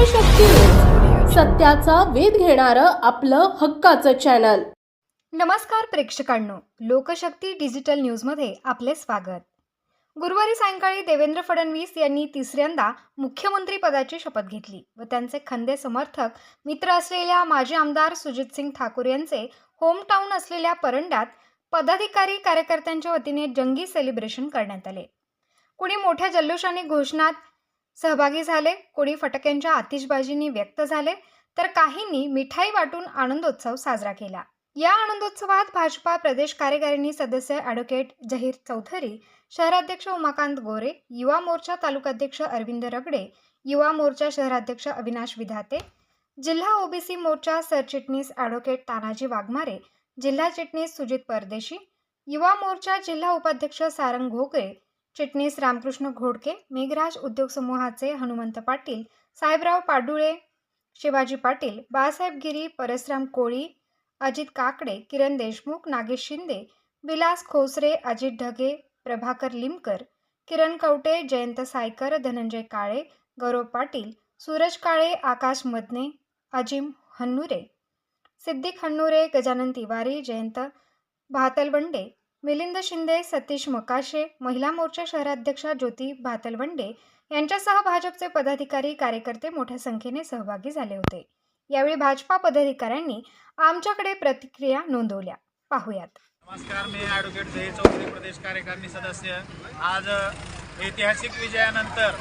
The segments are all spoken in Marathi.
लोकशक्ती सत्याचा वेध घेणारं आपलं हक्काचं चॅनल नमस्कार प्रेक्षकांनो. लोकशक्ती डिजिटल न्यूजमध्ये आपले स्वागत. गुरुवारी सायंकाळी देवेंद्र फडणवीस यांनी तिसऱ्यांदा मुख्यमंत्री पदाची शपथ घेतली व त्यांचे खंदे समर्थक मित्र असलेल्या माजी आमदार सुजितसिंग ठाकूर यांचे होमटाऊन असलेल्या परंड्यात पदाधिकारी कार्यकर्त्यांच्या वतीने जंगी सेलिब्रेशन करण्यात आले. कुणी मोठ्या जल्लोषाने घोषणात सहभागी झाले कोणी फटक्यांच्या आतिषबाजींनी व्यक्त झाले तर काहींनी मिठाई वाटून आनंदोत्सव साजरा केला. या आनंदोत्सवात भाजपा प्रदेश कार्यकारिणी सदस्य ॲडव्होकेट जहीर चौधरी शहराध्यक्ष उमाकांत गोरे युवा मोर्चा तालुकाध्यक्ष अरविंद रगडे युवा मोर्चा शहराध्यक्ष अविनाश विधाते जिल्हा ओबीसी मोर्चा सरचिटणीस ॲडव्होकेट तानाजी वाघमारे जिल्हा चिटणीस सुजित परदेशी युवा मोर्चा जिल्हा उपाध्यक्ष सारंग घोगरे चिटणीस रामकृष्ण घोडके मेघराज उद्योग समूहाचे हनुमंत पाटील साहेबराव पाडुळे शिवाजी पाटील बाळासाहेब गिरी परसराम कोळी अजित काकडे किरण देशमुख नागेश शिंदे विलास खोसरे अजित ढगे प्रभाकर लिमकर किरण कवटे जयंत सायकर धनंजय काळे गौरव पाटील सूरज काळे आकाश मदने अजिम हन्नुरे सिद्दीक हन्नुरे गजानन तिवारी जयंत भातलवंडे मिलिंद शिंदे सतीश मकाशे महिला मोर्चा शहराध्यक्षा ज्योती भातलवंडे यांच्यासह भाजपचे पदाधिकारी कार्यकर्ते मोठ्या संख्येने सहभागी झाले होते. यावेळी भाजपा पदाधिकाऱ्यांनी आमच्याकडे प्रतिक्रिया नोंदवल्या. पाहुयात. नमस्कार मी ॲडव्होकेट जय चौधरी प्रदेश कार्यकारिणी सदस्य. आज ऐतिहासिक विजयानंतर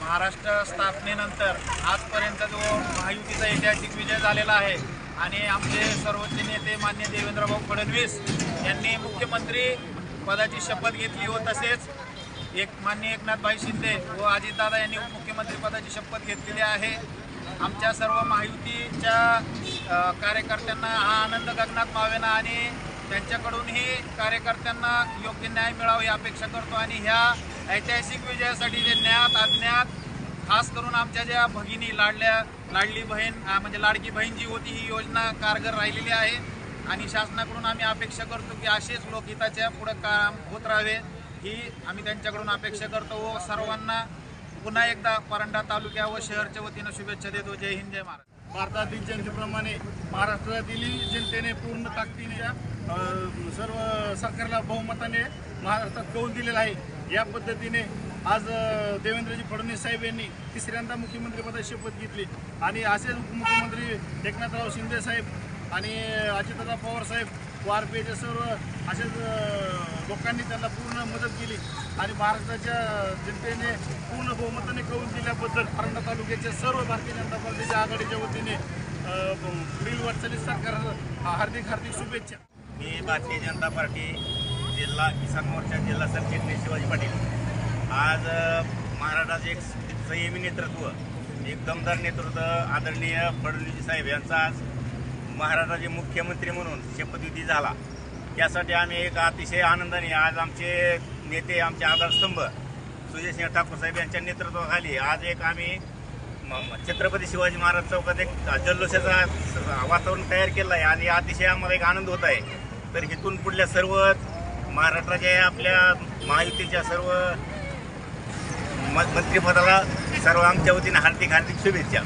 महाराष्ट्र स्थापनेनंतर आजपर्यंत जो महायुतीचा ऐतिहासिक विजय झालेला आहे आणि आमचे सर्वोच्च नेते मान्य देवेंद्रभाऊ फडणवीस यांनी मुख्यमंत्री पदाची शपथ घेतली व तसेच एक मान्य एकनाथभाई शिंदे व अजितदादा यांनी उपमुख्यमंत्री पदाची शपथ घेतलेली आहे. आमच्या सर्व महायुतीच्या कार्यकर्त्यांना हा आनंद गगनात मावेना आणि त्यांच्याकडूनही कार्यकर्त्यांना योग्य न्याय मिळावा ही अपेक्षा करतो आणि ह्या ऐतिहासिक विजयासाठी जे ज्ञात अज्ञात खास करून आमच्या ज्या भगिनी लाडल्या लाडली बहीण म्हणजे लाडकी बहीण जी होती ही योजना कारगर राहिलेली आहे. आणि शासनाकडून आम्ही अपेक्षा करतो की असेच लोकहिताच्या पुढे काम होत राहावे. ही आम्ही त्यांच्याकडून अपेक्षा करतो. व सर्वांना पुन्हा एकदा परंडा तालुक्या व शहरच्या वतीनं शुभेच्छा देतो. जय हिंद जय महाराज भारतातील जनतेप्रमाणे महाराष्ट्रातील जनतेने पूर्ण ताकदीने सर्व सरकारला बहुमताने महाराष्ट्रात कौल दिलेला आहे. या पद्धतीने आज देवेंद्रजी फडणवीस साहेब यांनी तिसऱ्यांदा मुख्यमंत्रीपदाची शपथ घेतली. आणि असेच उपमुख्यमंत्री एकनाथराव शिंदे साहेब आणि अजितदा पवार साहेब वारपीचे सर्व असेच लोकांनी त्यांना पूर्ण मदत केली. आणि महाराष्ट्राच्या जनतेने पूर्ण बहुमताने कौल दिल्याबद्दल परंडा तालुक्याच्या सर्व भारतीय जनता पार्टीच्या आघाडीच्या वतीने पुढील वाटचाली सरकार हार्दिक हार्दिक शुभेच्छा. मी भारतीय जनता पार्टी जिल्हा किसान मोर्चा जिल्हा सरचिटणीस शिवाजी पाटील. आज महाराष्ट्राचे एक संयमी नेतृत्व एक दमदार नेतृत्व आदरणीय फडणवीस साहेब यांचा आज महाराष्ट्राचे मुख्यमंत्री म्हणून शपथविधी झाला. त्यासाठी आम्ही एक अतिशय आनंदाने आज आमचे नेते आमचे आधारस्तंभ सुजयसिंह ठाकूर साहेब यांच्या नेतृत्वाखाली आज एक आम्ही म- छत्रपती शिवाजी महाराज चौकात एक जल्लोषाचा वातावरण तयार केलं आहे आणि अतिशय आम्हाला एक आनंद होत आहे. तर इथून पुढल्या सर्व महाराष्ट्राच्या आपल्या महायुतीच्या सर्व मंत्रिपदाला सर्व आमच्या वतीने हार्दिक हार्दिक शुभेच्छा.